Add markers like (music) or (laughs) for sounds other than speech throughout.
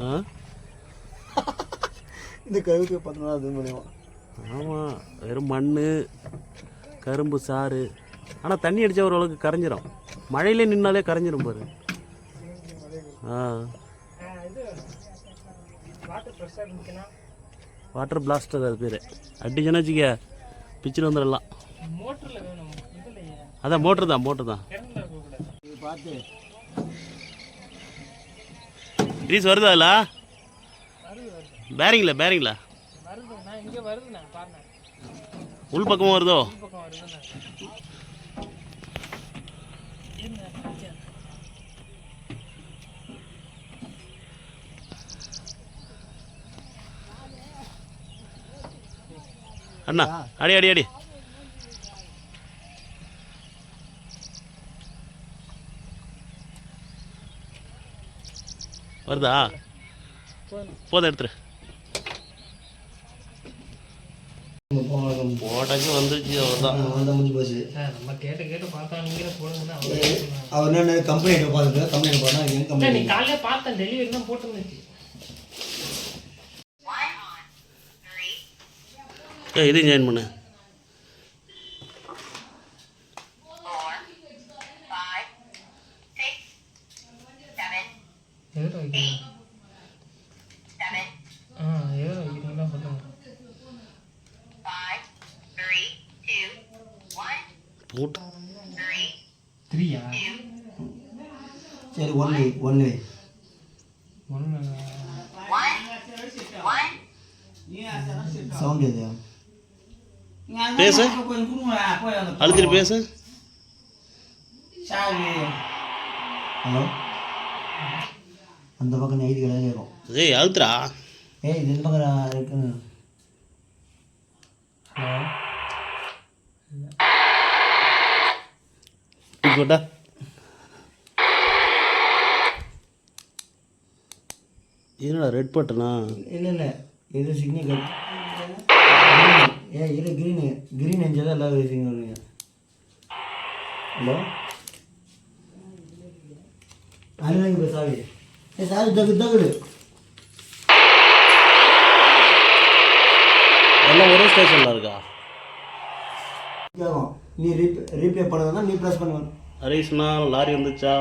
ஆ? (laughs) இந்த கருவுக்கு பார்த்தோம்னா அது மூலியமா. ஆமாம் வெறும் மண் கரும்பு சாறு. ஆனால் தண்ணி அடித்தா ஓரளவுக்கு கரைஞ்சிரும். மழையிலே நின்னாலே கரைஞ்சிரும் பாரு. ஆ. வாட்டர் பிளாஸ்டர் அது பேர். அடிச்சுன்னா வச்சுக்க? பிச்சுட்டு வந்துடலாம். அதான் மோட்ரு தான் மோட்ரு தான். இது பார்த்து க்ரீஸ் வருதா இல்ல பேரிங்ல பேரிங்கில் உள் பக்கமும் வருதோ? அண்ணா அடி அடி அடி. வருதா? போதும் எடுத்துரு. போட்டாச்சு வந்துருச்சு அவ்வளோதான் தான் முடிஞ்சு போச்சு. நம்ம கேட்டு கேட்டு பார்த்தா நீங்களே போடுங்கன்னா அவர் என்ன கம்பெனி பார்த்துட்டு கம்பெனி பார்த்தா நீ கம்பெனி காலையில பார்த்தேன் டெலிவரி தான் போட்டுருந்துச்சு. இதையும் ஜாயின் பண்ணு. எதிர வைக்கணும் ஆ எதிர வைக்கிறீங்களா சொல்லுங்க. போட்டு. த்ரீயா சரி ஒன் வே ஒன் வே ஒன்று சவுண்ட் எது பேசு. அழுத்திட்டு பேசு. ஹலோ அந்த பக்கம் நைட்டு கடை கேட்கும் ஏய் அழுத்துறா ஏய் இது இந்த பக்கம் இருக்குன்னு. ஹலோ. போட்டா? என்னடா ரெட் பட்டனா இல்லை இல்லை. இது சிக்னி கட் ஏ இது க்ரீனு க்ரீன் எஞ்சதான் எல்லா சிக்னல் வருவீங்க. ஹலோ. அதுதான் இப்போ சாவி ஏ சாவி தகு தகுடு. எல்லாம் ஒரே ஸ்டேஷனில் இருக்கா? கேட்கும் நீ ரீபே ரீபே பண்ணதுன்னா நீ ப்ளஸ் பண்ணுவேன் ஹரீஷ்னா லாரி வந்துச்சா?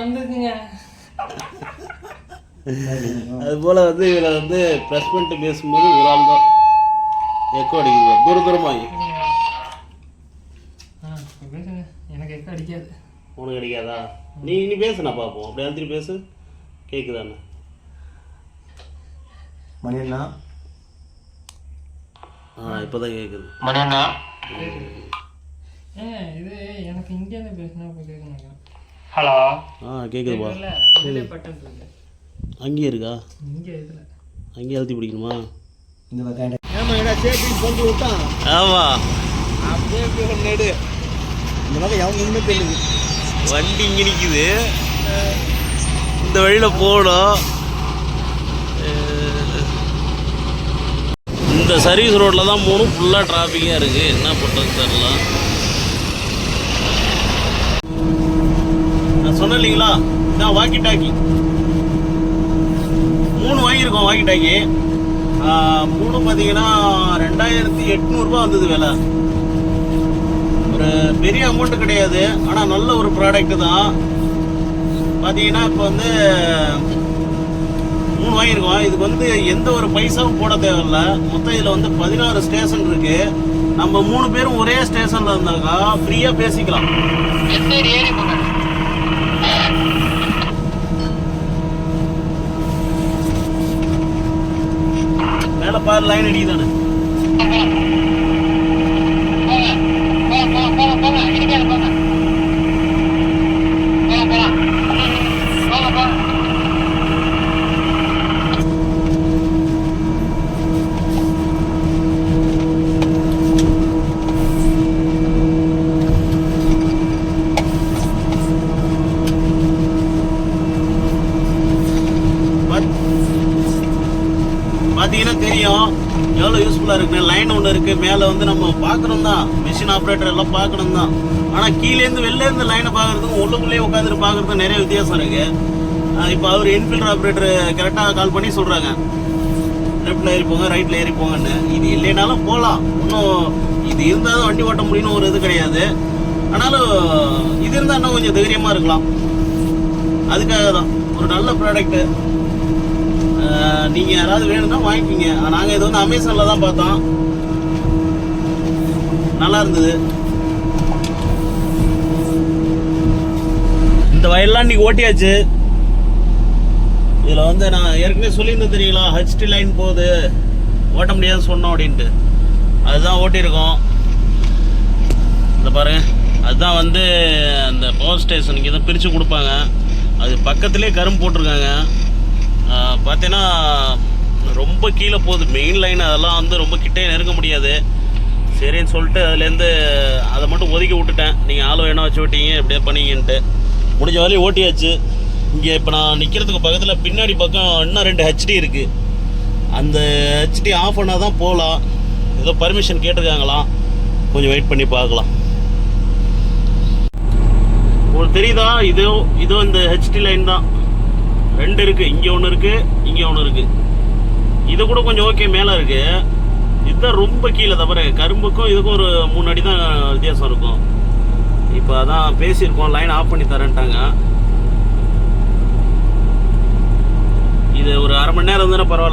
வந்துருக்குங்க அது போல் வந்து இதில் வந்து ப்ரெஸ் பண்ணிட்டு பேசும்போது ஒரு ஆள் தான். எக்கோ அடிக்குது. தூர தூரமாகி எனக்கு எக்க அடிக்காது. உனக்கு அடிக்காதா? நீ நீ பேசு நான் பார்ப்போம் அப்படியே அழுத்திட்டு பேசு. கேட்குதாண்ணா மணி என்ன ஆ இப்போ தான் கேட்குது ஏங்க இது எனக்கு இங்கேருந்து பேசினா இப்போ கேட்கணுங்க ஹலோ? ஆ கேட்குதுப்பா அங்கேயே இருக்கா? இங்கே இதில். அங்கேயே அழுத்தி பிடிக்கணுமா? இந்த ஏமா என்ன சேஃப்டி சொல்லி விட்டான். ஆமாம் அப்படியே நெடு இந்த பக்கம் எவங்க எதுவுமே தெரியுது. வண்டி இங்கே நிற்குது இந்த வழியில் போகணும் இந்த சர்வீஸ் ரோட்டில் தான் போகணும். ஃபுல்லாக டிராஃபிக்காக இருக்குது என்ன பண்ணுறது தெரில நான் சொன்னேன் இல்லைங்களா? இதான் வாக்கி டாக்கி மூணு வாங்கியிருக்கோம் வாக்கி டாக்கி மூணு பார்த்தீங்கன்னா ரெண்டாயிரத்தி எட்நூறுபா வந்தது விலை. ஒரு பெரிய அமௌண்ட்டு கிடையாது. ஆனால் நல்ல ஒரு ப்ராடக்ட்டு தான். பார்த்தீங்கன்னா இப்போ வந்து மூணு வாங்கியிருக்கோம் இதுக்கு வந்து எந்த ஒரு பைசாவும் போட தேவையில்ல. மொத்தம் இதில் வந்து பதினாறு ஸ்டேஷன் இருக்கு. நம்ம மூணு பேரும் ஒரே ஸ்டேஷனில் இருந்தாக்கா ஃப்ரீயாக பேசிக்கலாம். மேல பாரு லைன் அடிக்குதானே பார்த்தீங்கன்னா தெரியும். எவ்வளோ யூஸ்ஃபுல்லாக இருக்குது லைன் ஒன்று இருக்குது மேலே வந்து நம்ம பார்க்குறோம் தான் மிஷின் ஆப்ரேட்டர் எல்லாம் பார்க்கணும் தான் ஆனால் கீழேருந்து வெளிலேருந்து லைனை பார்க்குறதுக்கும் உள்ளுக்குள்ளேயே உட்காந்துட்டு பார்க்குறதுக்கும் நிறைய வித்தியாசம் இருக்குது இப்போ அவர் இன்ஃபில்டர் ஆப்ரேட்டர் கரெக்டாக கால் பண்ணி சொல்கிறாங்க லெஃப்டில் ஏறி போங்க ரைட்டில் ஏறி போங்கன்னு. இது இல்லைனாலும் போகலாம் இன்னும் இது இருந்தால் தான் வண்டி ஓட்ட முடியும்னு ஒரு இது கிடையாது. ஆனாலும் இது இருந்தால் இன்னும் கொஞ்சம் தைரியமாக இருக்கலாம். அதுக்காக தான் ஒரு நல்ல ப்ராடக்ட்டு நீங்கள் யாராவது வேணும்னா வாங்கிக்கிங்க. நாங்கள் இது வந்து அமேசானில் தான் பார்த்தோம். நல்லா இருந்தது. இந்த வயல்லாம் இன்னைக்கு ஓட்டியாச்சு. இதில் வந்து நான் ஏற்கனவே சொல்லியிருந்தேன் தெரியுங்களா? ஹெச்டி லைன் போகுது. ஓட்ட முடியாதுன்னு சொன்னோம் அப்படின்ட்டு. அதுதான் ஓட்டியிருக்கோம். இந்த பாருங்க. அதுதான் வந்து அந்த பவர் ஸ்டேஷன் இதை தான் பிரித்து கொடுப்பாங்க. அது பக்கத்துலேயே கரும்பு போட்டிருக்காங்க. பார்த்தீங்கன்னா ரொம்ப கீழே போகுது. மெயின் லைன் அதெல்லாம் வந்து ரொம்ப கிட்டே நெருங்க முடியாது. சரின்னு சொல்லிட்டு அதுலேருந்து அதை மட்டும் ஒதுக்கி விட்டுட்டேன். நீங்கள் ஆள் வேணா வச்சு விட்டீங்க எப்படியே பண்ணீங்கன்ட்டு. முடிஞ்ச வரையும் ஓட்டியாச்சு. இங்கே இப்போ நான் நிற்கிறதுக்கு பக்கத்தில் பின்னாடி பக்கம் இன்னும் ரெண்டு ஹெச்டி இருக்குது அந்த ஹெச்டி ஆஃப் பண்ணால் தான் போகலாம். ஏதோ பர்மிஷன் கேட்டிருக்காங்களாம். கொஞ்சம் வெயிட் பண்ணி பார்க்கலாம். உங்களுக்கு தெரியுதா? இதோ இதோ இந்த ஹெச்டி லைன் தான். ரெண்டு இருக்குது இங்கே ஒன்று இருக்குது இங்கே ஒன்று இருக்குது இது கூட கொஞ்சம் ஓகே மேலே இருக்குது இதுதான் ரொம்ப கீழே தவிர கரும்புக்கும் இதுக்கும் ஒரு மூணு அடி தான் வித்தியாசம் இருக்கும். இப்போ அதான் பேசியிருக்கோம் லைன் ஆஃப் பண்ணி தரேன்ட்டாங்க. இது ஒரு அரை மணி நேரம் இருந்தாலும் பரவாயில்ல.